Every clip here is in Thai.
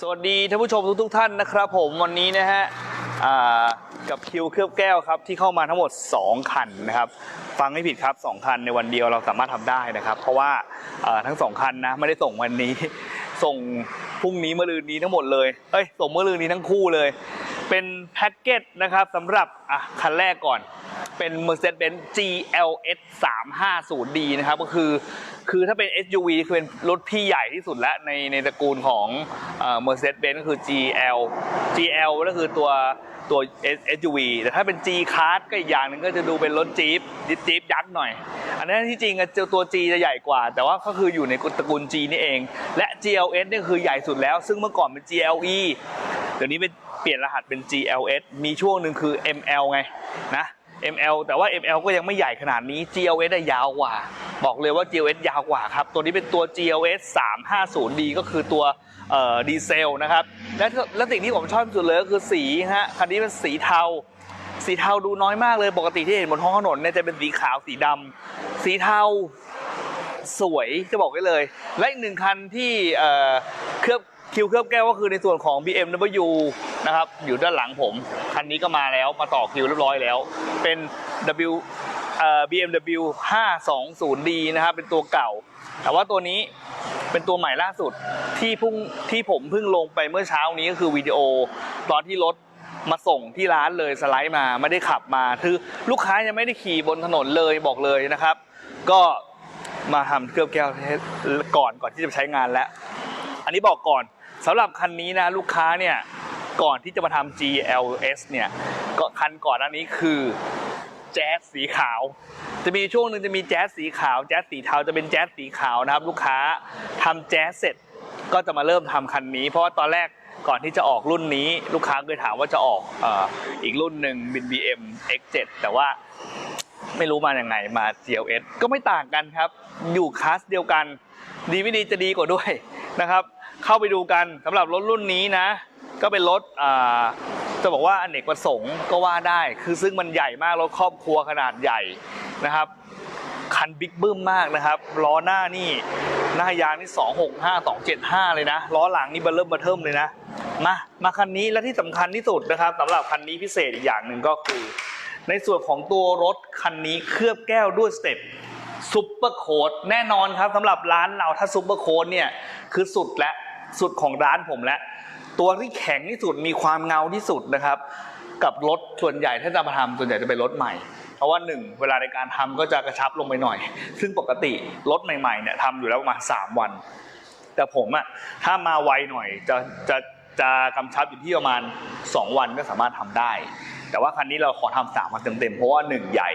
สวัสดีท่านผู้ชมทุกทท่านนะครับ ผมวันนี้นะฮะกับคิวเคลือบแก้วครับที่เข้ามาทั้งหมด 2 คันนะครับ ฟังไม่ผิดครับ 2 คันในวันเดียวเราสามารถทำได้นะครับ เพราะว่าทั้ง 2 คันนะไม่ได้ส่งวันนี้ ส่งพรุ่งนี้มะรืนนี้ทั้งหมดเลยเอ้ยส่งมะรืนนี้ทั้งคู่เลย เป็นแพ็กเกจนะครับสำหรับอะคันแรกก่อนเป็น Mercedes-Benz GLS 350D นะครับก็คือ คือถ้าเป็น SUV คือเป็นรถพี่ใหญ่ที่สุดแล้วในในตระกูลของเอ่อ Mercedes-Benz ก็คือ GL GL ก็คือตัวตัว SUV แต่ถ้าเป็น G Class ก็อีกอย่างหนึ่งก็จะดูเป็นรถจี๊ปจี๊ปยักษ์หน่อย อันนั้นที่จริงอะเจอตัว G จะใหญ่กว่า แต่ว่าก็คืออยู่ในตระกูล G นี่เอง และ GLS เนี่คือใหญ่สุดแล้ว ซึ่งเมื่อก่อนเป็น GLE เดี๋ยวนี้เป็นเปลี่ยนรหัสเป็น GLS มีช่วงหนึ่งคือ ML ไงนะ ML แต่ว่า ML ก็ยังไม่ใหญ่ขนาดนี้ GLS ได้ยาวกว่า บอกเลยว่า GLS ยาวกว่าครับ ตัวนี้เป็นตัว GLS 350D ก็คือตัวดีเซลนะครับ และและสิ่งที่ผมชอบที่สุดเลยก็คือสีฮะ คันนี้เป็นสีเทา สีเทาดูน้อยมากเลย ปกติที่เห็นบนท้องถนนเนี่ยจะเป็นสีขาวสีดำ สีเทาสวยจะบอกไว้เลย และอีกหนึ่งคันที่เเคลือบคิวเคลือบแก้วก็คือในส่วนของ BMW นะครับ อยู่ด้านหลังผม คันนี้ก็มาแล้วมาต่อคิวเรียบร้อยแล้ว เป็น W เอ่อ BMW 520D นะครับ เป็นตัวเก่า แต่ว่าตัวนี้เป็นตัวใหม่ล่าสุดที่พุ่งที่ผมเพิ่งลงไปเมื่อเช้านี้ก็คือวิดีโอ ตอนที่รถมาส่งที่ร้านเลยสไลด์มาไม่ได้ขับมาคือลูกค้ายังไม่ได้ขี่บนถนนเลยบอกเลยนะครับ ก็มาทำเคลือบแก้วก่อนก่อนที่จะใช้งานแล้ว อันนี้บอกก่อนสำหรับคันนี้นะลูกค้าเนี่ย ก่อนที่จะมาทำ GLS เนี่ยก็คันก่อนอันนี้คือแจ๊สสีขาว จะมีช่วงหนึ่งจะมีแจ๊สสีขาว แจ๊สสีเทาจะเป็นแจ๊สสีขาวนะครับ ลูกค้าทำแจ๊สเสร็จก็จะมาเริ่มทำคันนี้ เพราะว่าตอนแรกก่อนที่จะออกรุ่นนี้ ลูกค้าเคยถามว่าจะออกอ,อีกรุ่นหนึ่งเป็น BM X7 แต่ว่าไม่รู้มาอย่างไงมา GLS ก็ไม่ต่างกันครับ อยู่คลาสเดียวกัน ดีไม่ดีจะดีกว่าด้วยนะครับ เข้าไปดูกันสำหรับรถรุ่นนี้นะ ก็เป็นรถจะบอกว่าอเนกประสงค์ก็ว่าได้ คือซึ่งมันใหญ่มาก รถครอบครัวขนาดใหญ่นะครับ คันบิ๊กบึ้มมากนะครับ ล้อหน้านี่หน้ายางนี่ 265 275 เลยนะ ล้อหลังนี่เบลเริ่มเบอร์เทิมเลยนะ มา มาคันนี้และที่สำคัญที่สุดนะครับสำหรับคันนี้พิเศษอีกอย่างหนึ่งก็คือ ในส่วนของตัวรถคันนี้เคลือบแก้วด้วยสเต็ปซุปเปอร์โค้ดแน่นอนครับสำหรับร้านเราถ้าซุปเปอร์โค้ดเนี่ย คือสุดและสุดของร้านผมแล้ว ตัวที่แข็งที่สุดมีความเงาที่สุดนะครับ กับรถส่วนใหญ่ถ้าจะมาทำส่วนใหญ่จะเป็นรถใหม่ เพราะว่าหนึ่งเวลาในการทำก็จะกระชับลงไปหน่อย ซึ่งปกติรถใหม่ๆเนี่ยทำอยู่แล้วประมาณ3วัน แต่ผมอะถ้ามาไวหน่อยจะจะจะกำชับอยู่ที่ประมาณ 2 วันก็สามารถทำได้ แต่ว่าคันนี้เราขอทำสามวันเต็มๆเพราะว่าหนึ่งใหญ่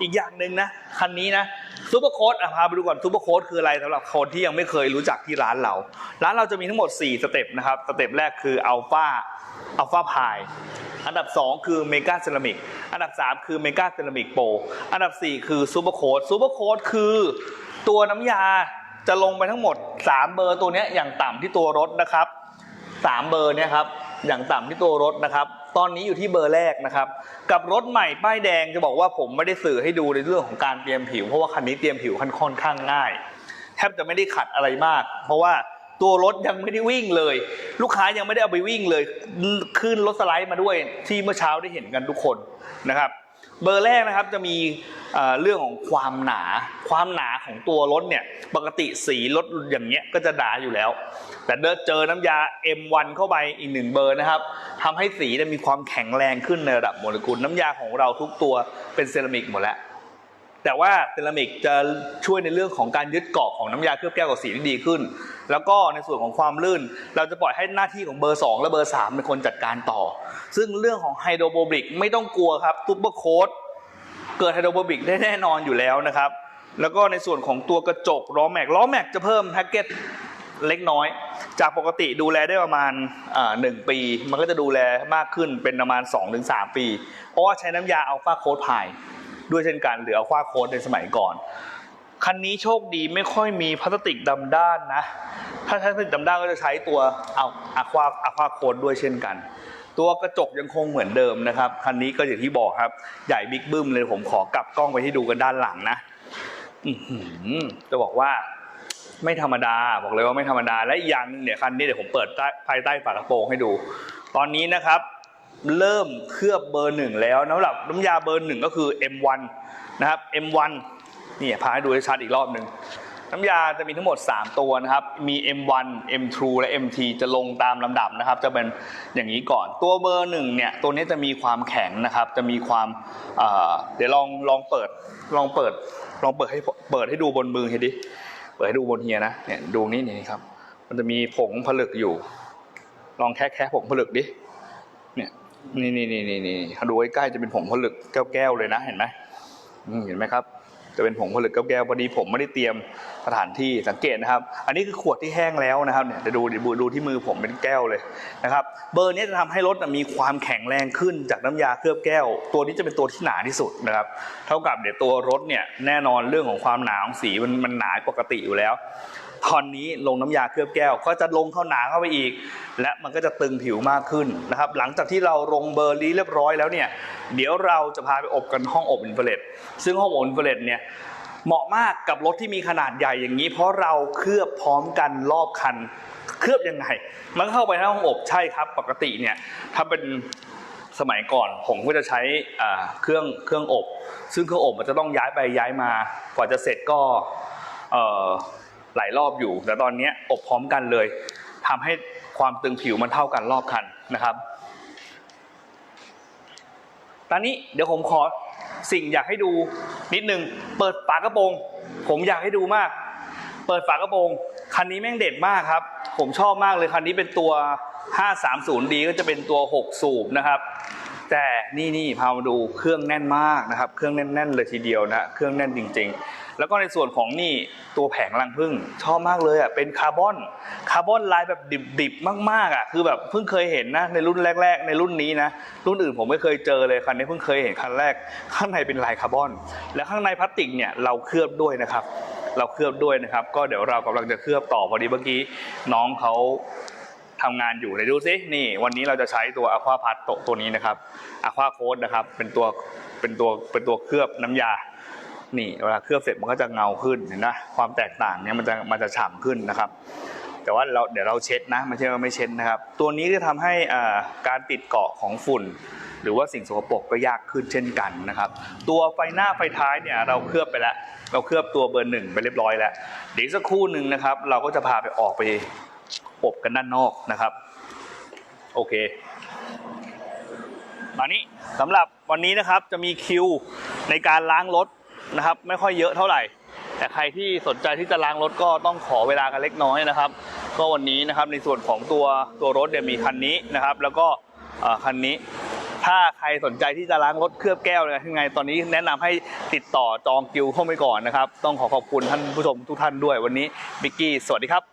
อีกอย่างหนึ่งนะคันนี้นะ ซูเปอร์โค้ดพาไปดูก่อนซูเปอร์โค้ดคืออะไรสำหรับคนที่ยังไม่เคยรู้จักที่ร้านเรา ร้านเราจะมีทั้งหมด 4 สเต็ปนะครับ สเต็ปแรกคืออัลฟาอัลฟาพายอันดับ 2 คือเมกาเซรามิกอันดับ 3 คือเมกาเซรามิกโปรอันดับ 4 คือซูเปอร์โค้ดซูเปอร์โค้ดคือตัวน้ำยาจะลงไปทั้งหมด 3 เบอร์ตัวนี้อย่างต่ำที่ตัวรถนะครับสามเบอร์เนี่ยครับอย่างต่ำที่ตัวรถนะครับ ตอนนี้อยู่ที่เบอร์แรกนะครับ กับรถใหม่ป้ายแดงจะบอกว่าผมไม่ได้สื่อให้ดูในเรื่องของการเตรียมผิว เพราะว่าคันนี้เตรียมผิวค่อนข้างง่ายแทบจะไม่ได้ขัดอะไรมาก เพราะว่าตัวรถยังไม่ได้วิ่งเลย ลูกค้ายังไม่ได้เอาไปวิ่งเลยขึ้นรถสไลด์มาด้วยที่เมื่อเช้าได้เห็นกันทุกคนนะครับ เบอร์แรกนะครับจะมี เรื่องของความหนาความหนาของตัวรถเนี่ยปกติสีรถอย่างเงี้ยก็จะหนาอยู่แล้ว แต่เดินเจอน้ำยา M1 เข้าไปอีกหนึ่งเบอร์นะครับทำให้สีมีความแข็งแรงขึ้นในระดับโมเลกุลน้ำยาของเราทุกตัวเป็นเซรามิกหมดแล้วแต่ว่าเซรามิกจะช่วยในเรื่องของการยึดเกาะของน้ำยาเคลือบแก้วกับสีที่ดีขึ้น แล้วก็ในส่วนของความลื่น เราจะปล่อยให้หน้าที่ของเบอร์ 2 และเบอร์ 3 เป็นคนจัดการต่อ ซึ่งเรื่องของไฮโดรโบบิกไม่ต้องกลัวครับซุปเปอร์โค้ด เกิดไฮโดรโบบิกได้แน่นอนอยู่แล้วนะครับ แล้วก็ในส่วนของตัวกระจกล้อแม็กล้อแม็กจะเพิ่มแพ็กเกจเล็กน้อย จากปกติดูแลได้ประมาณหนึ่งปี มันก็จะดูแลมากขึ้นเป็นประมาณ 2-3 ปี เพราะว่าใช้น้ำยาอัลฟาโค้ดพายด้วยเช่นกันหรืออัลฟาโค้ดในสมัยก่อนคันนี้โชคดีไม่ค่อยมีพลาสติกดำด้านนะ ถ้าใช้พลาสติกดำด้านก็จะใช้ตัวเอาอะควาอะควาโค้ดด้วยเช่นกัน ตัวกระจกยังคงเหมือนเดิมนะครับ คันนี้ก็อย่างที่บอกครับ ใหญ่บิ๊กบึ้มเลยผมขอกลับกล้องไปให้ดูกันด้านหลังนะจะบอกว่าไม่ธรรมดา บอกเลยว่าไม่ธรรมดา และอีกอย่างนึงเนี่ยคันนี้เดี๋ยวผมเปิดใต้ภายใต้ฝากระโปรงให้ดู ตอนนี้นะครับ เริ่มเคลือบเบอร์หนึ่งแล้วสำหรับน้ำยาเบอร์หนึ่งก็คือ M1 นะครับ M1 นี่พาให้ดูให้ชัดอีกรอบหนึ่ง น้ำยาจะมีทั้งหมด 3 ตัวนะครับ มี M1 M2 และ MT จะลงตามลำดับนะครับ จะเป็นอย่างนี้ก่อน ตัวเบอร์หนึ่งเนี่ย ตัวนี้จะมีความแข็งนะครับ จะมีความเเดี๋ยวลองลองเปิด ลองเปิด ลองเปิดให้เปิดให้ดูบนมือเฮียดิ เปิดให้ดูบนเฮียนะ เนี่ยดูนี่นี่ครับ มันจะมีผงผลึกอยู่ ลองแค่แค่ผงผลึกดิ เนี่ย นี่นี่นี่นี่นี่เขาดูใกล้ๆจะเป็นผงผลึกแก้วๆเลยนะ เห็นไหมเห็นไหมครับ จะเป็นผงผลึกแก้วพอดีผมไม่ได้เตรียมสถานที่สังเกตนะครับ อันนี้คือขวดที่แห้งแล้วนะครับเนี่ยจะดูดูที่มือผมเป็นแก้วเลยนะครับเบอร์นี้จะทำให้รถมีความแข็งแรงขึ้นจากน้ำยาเคลือบแก้ว ตัวนี้จะเป็นตัวที่หนาที่สุดนะครับ เท่ากับเดี๋ยวตัวรถเนี่ยแน่นอนเรื่องของความหนาของสีมันมันหนาปกติอยู่แล้ว ตอนนี้ลงน้ำยาเคลือบแก้ว ก็จะลงเข้าหนาเข้าไปอีก และมันก็จะตึงผิวมากขึ้นนะครับ หลังจากที่เราลงเบอร์นี้เรียบร้อยแล้วเนี่ย เดี๋ยวเราจะพาไปอบกันห้องอบอินฟราเรดซึ่งห้องอบอินฟราเรดเนี่ยเหมาะมากกับรถที่มีขนาดใหญ่อย่างนี้ เพราะเราเคลือบพร้อมกันรอบคัน เคลือบยังไง มันเข้าไปในห้องอบใช่ครับ ปกติเนี่ยถ้าเป็นสมัยก่อนผมก็จะใช้เครื่องเครื่องอบ ซึ่งเครื่องอบมันจะต้องย้ายไปย้ายมากว่าจะเสร็จก็ หลายรอบอยู่ แต่ตอนนี้อบพร้อมกันเลยทำให้ความตึงผิวมันเท่ากันรอบคันนะครับ ตอนนี้เดี๋ยวผมขอสิ่งอยากให้ดูนิดนึง เปิดฝากระโปรง ผมอยากให้ดูมาก เปิดฝากระโปรง คันนี้แม่งเด็ดมากครับ ผมชอบมากเลยคันนี้เป็นตัว 530D ก็จะเป็นตัว 6 สูบนะครับ แต่นี่นี่พามาดูเครื่องแน่นมากนะครับ เครื่องแน่น ๆ เลยทีเดียวนะ เครื่องแน่นจริง ๆ แล้วก็ในส่วนของนี่ตัวแผงรังพึ่งชอบมากเลยอะเป็นคาร์บอนคาร์บอนลายแบบดิบๆมากๆอะคือแบบเพิ่งเคยเห็นนะในรุ่นแรก ๆ ในรุ่นนี้นะรุ่นอื่นผมไม่เคยเจอเลยคันนี้เพิ่งเคยเห็นคันแรก ข้างในเป็นลายคาร์บอน และข้างในพลาสติกเนี่ยเราเคลือบด้วยนะครับ เราเคลือบด้วยนะครับ ก็เดี๋ยวเรากำลังจะเคลือบต่อพอดีเมื่อกี้น้องเขาทำงานอยู่ไหนดูซินี่ วันนี้เราจะใช้ตัวอะควาพัดตัวนี้นะครับอะควาโค้ดนะครับ เป็นตัวเป็นตัวเป็นตัวเคลือบน้ำยา นี่เวลาเคลือบเสร็จมันก็จะเงาขึ้นเห็นนะความแตกต่างเนี่ยมันจะมันจะฉ่ำขึ้นนะครับ แต่ว่าเราเดี๋ยวเราเช็ดนะไม่ใช่ว่าไม่เช็ดนะครับ ตัวนี้จะทำให้อ่าการติดเกาะของฝุ่น หรือว่าสิ่งสกปรกก็ยากขึ้นเช่นกันนะครับ ตัวไฟหน้าไฟท้ายเนี่ยเราเคลือบไปแล้ว เราเคลือบตัวเบอร์หนึ่งไปเรียบร้อยแล้วเดี๋ยวสักครู่หนึ่งนะครับ เราก็จะพาไปออกไปอบกันด้านนอกนะครับโอเคตอนนี้สำหรับวันนี้นะครับจะมีคิวในการล้างรถ นะครับ ไม่ค่อยเยอะเท่าไหร่ แต่ใครที่สนใจที่จะล้างรถก็ต้องขอเวลากันเล็กน้อยนะครับ ก็วันนี้นะครับในส่วนของตัวตัวรถเนี่ยมีคันนี้นะครับ แล้วก็คันนี้ถ้าใครสนใจที่จะล้างรถเคลือบแก้วเนี่ยยังไงตอนนี้แนะนำให้ติดต่อจองคิวเข้าไปก่อนนะครับ ต้องขอขอบคุณท่านผู้ชมทุกท่านด้วยวันนี้บิกกี้สวัสดีครับ